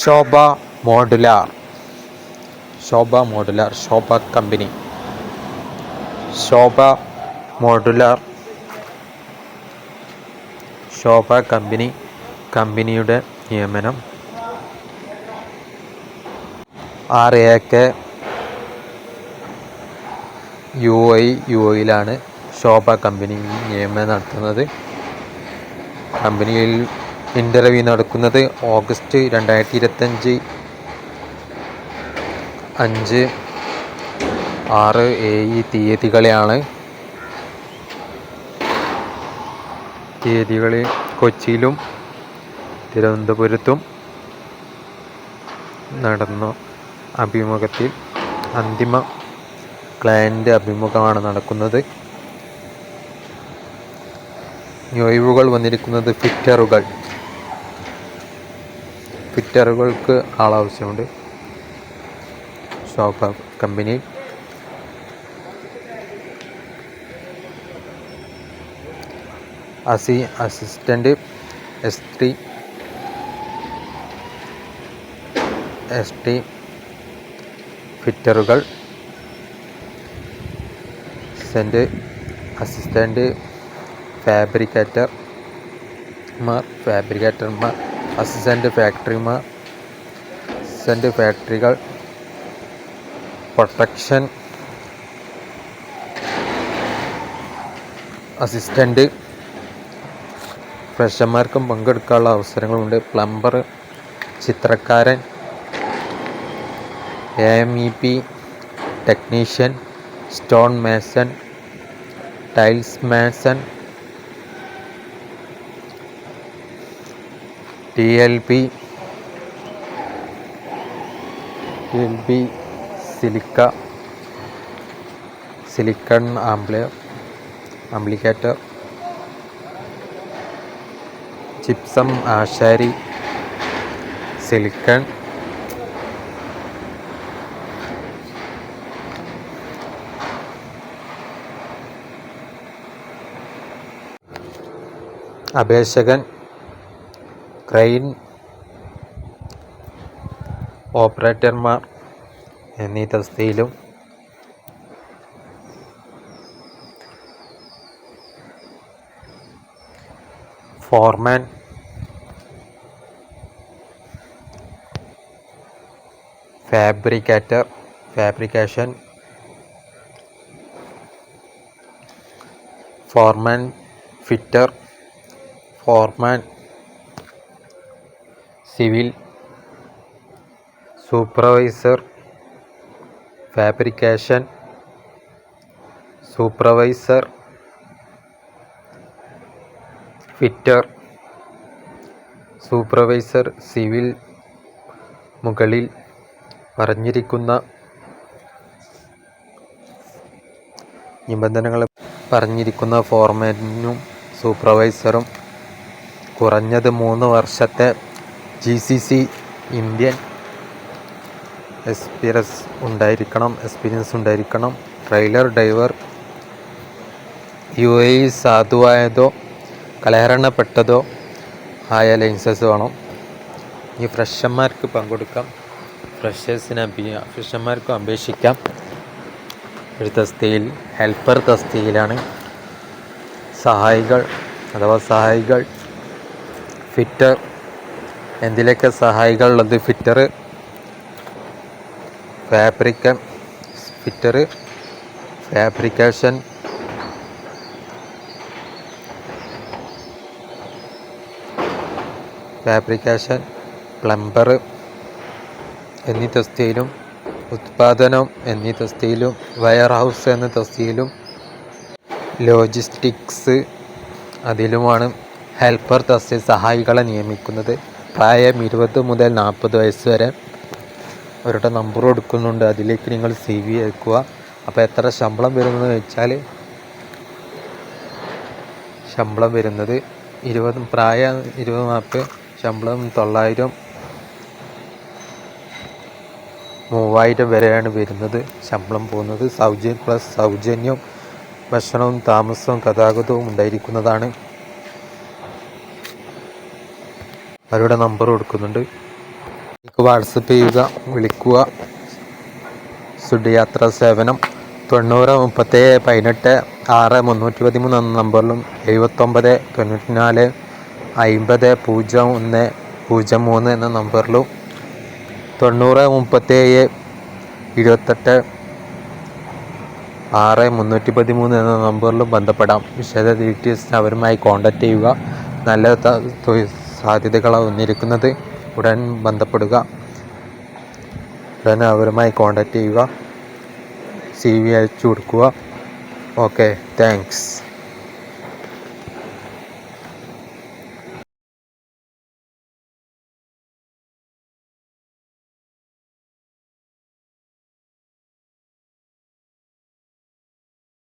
Sobha modular. Sobha modular Sobha company. Sobha modular. Sobha company കമ്പനിയുടെ നിയമനം. ആറ് A K U I U ഐയിലാണ് Sobha company നിയമനം നടത്തുന്നത്. കമ്പനിയിൽ ഇന്റർവ്യൂ നടക്കുന്നത് ഓഗസ്റ്റ് രണ്ടായിരത്തി ഇരുപത്തഞ്ച് അഞ്ച് ആറ് ഏഴ് തീയതികളെയാണ് തീയതികൾ കൊച്ചിയിലും തിരുവനന്തപുരത്തും നടന്ന. അഭിമുഖത്തിൽ അന്തിമ ക്ലയന്റ് അഭിമുഖമാണ് നടക്കുന്നത്. ഒഴിവുകൾ വന്നിരിക്കുന്നത് ഫിറ്ററുകൾ. ഫിറ്ററുകൾക്ക് ആളാവശ്യമുണ്ട്. ഷോപ്പ് കമ്പനി അസി assistant S three S T ഫിറ്ററുകൾ സെന്റ് അസിസ്റ്റന്റ് ഫാബ്രിക്കേറ്റർമാർ ഫാബ്രിക്കേറ്റർമാർ അസിസ്റ്റന്റ് ഫാക്ടറിമാർ അസിസ്റ്റന്റ് ഫാക്ടറികൾ പ്രൊട്ടക്ഷൻ അസിസ്റ്റന്റ് ഫ്രഷർമാർക്കും പങ്കെടുക്കാനുള്ള അവസരങ്ങളുണ്ട്. Plumber ചിത്രക്കാരൻ A M E P technician stone mason tiles mason T L P T L P silica silicon ആംപ്ലിയർ ആംപ്ലിക്കേറ്റർ gypsum ആശാരി സിലിക്കൺ അപേക്ഷകൻ ക്രെയിൻ ഓപ്പറേറ്റർമാർ എന്നീ തസ്തിയിലും foreman fabricator fabrication foreman fitter foreman civil supervisor fabrication supervisor fitter supervisor civil മുകളിൽ പറഞ്ഞിരിക്കുന്ന നിബന്ധനകൾ പറഞ്ഞിരിക്കുന്ന ഫോർമാറ്റിനും സൂപ്പർവൈസറും കുറഞ്ഞത് മൂന്ന് വർഷത്തെ G C C Indian experience ഉണ്ടായിരിക്കണം എക്സ്പീരിയൻസ് ഉണ്ടായിരിക്കണം. ട്രെയിലർ ഡ്രൈവർ യു എ സാധുവായതോ കലഹരണപ്പെട്ടതോ ആയ ലൈസൻസ് വേണം. ഈ ഫ്രഷന്മാർക്ക് പങ്കെടുക്കാം. ഫ്രഷേഴ്സിന് ഫ്രഷന്മാർക്കും അപേക്ഷിക്കാം. ഒരു തസ്തിയിൽ ഹെൽപ്പർ തസ്തിയിലാണ് സഹായികൾ അഥവാ സഹായികൾ ഫിറ്റർ എന്തിലൊക്കെ സഹായികളുള്ളത് ഫിറ്റർ ഫാബ്രിക്കൻ ഫിറ്റർ ഫാബ്രിക്കേഷൻ ഫാബ്രിക്കേഷൻ പ്ലംബർ എന്നീ തസ്തിയിലും ഉത്പാദനം എന്നീ തസ്തിയിലും വയർ ഹൗസ് എന്ന തസ്തിയിലും ലോജിസ്റ്റിക്സ് അതിലുമാണ് ഹെൽപ്പർ തസ്തി സഹായികളെ നിയമിക്കുന്നത്. പ്രായം ഇരുപത് മുതൽ നാൽപ്പത് വയസ്സ് വരെ അവരുടെ നമ്പർ കൊടുക്കുന്നുണ്ട്. അതിലേക്ക് നിങ്ങൾ സി വി അയക്കുക. അപ്പോൾ എത്ര ശമ്പളം വരുന്നത് വെച്ചാൽ ശമ്പളം വരുന്നത് ഇരുപത് പ്രായം ഇരുപത് നാൽപ്പത് ശമ്പളം തൊള്ളായിരം മൂവായിരം വരെയാണ് വരുന്നത്. ശമ്പളം പോകുന്നത് സൗജന്യം പ്ലസ് സൗജന്യം ഭക്ഷണവും താമസവും ഗതാഗതവും ഉണ്ടായിരിക്കുന്നതാണ്. അവരുടെ നമ്പർ കൊടുക്കുന്നുണ്ട്. വിവരങ്ങൾക്ക് വാട്സപ്പ് ചെയ്യുക വിളിക്കുക. സുഡിയാത്ര സേവനം തൊണ്ണൂറ് മുപ്പത്തേഴ് പതിനെട്ട് ആറ് മുന്നൂറ്റി പതിമൂന്ന് എന്ന നമ്പറിലും എഴുപത്തൊമ്പത് തൊണ്ണൂറ്റി നാല് അമ്പത് പൂജ്യം ഒന്ന് പൂജ്യം മൂന്ന് എന്ന നമ്പറിലും തൊണ്ണൂറ് മുപ്പത്തേഴ് ഇരുപത്തെട്ട് ആറ് മുന്നൂറ്റി പതിമൂന്ന് എന്ന നമ്പറിലും ബന്ധപ്പെടാം. വിശദ ഡീറ്റെയിൽസ് അവരുമായി കോൺടാക്റ്റ് ചെയ്യുക. നല്ല ത- തൊഴിൽ സാധ്യതകളാണ് വന്നിരിക്കുന്നത് ഉടൻ ബന്ധപ്പെടുക. ഉടൻ അവരുമായി കോൺടാക്റ്റ് ചെയ്യുക. സി വി അയച്ചു കൊടുക്കുക. Okay thanks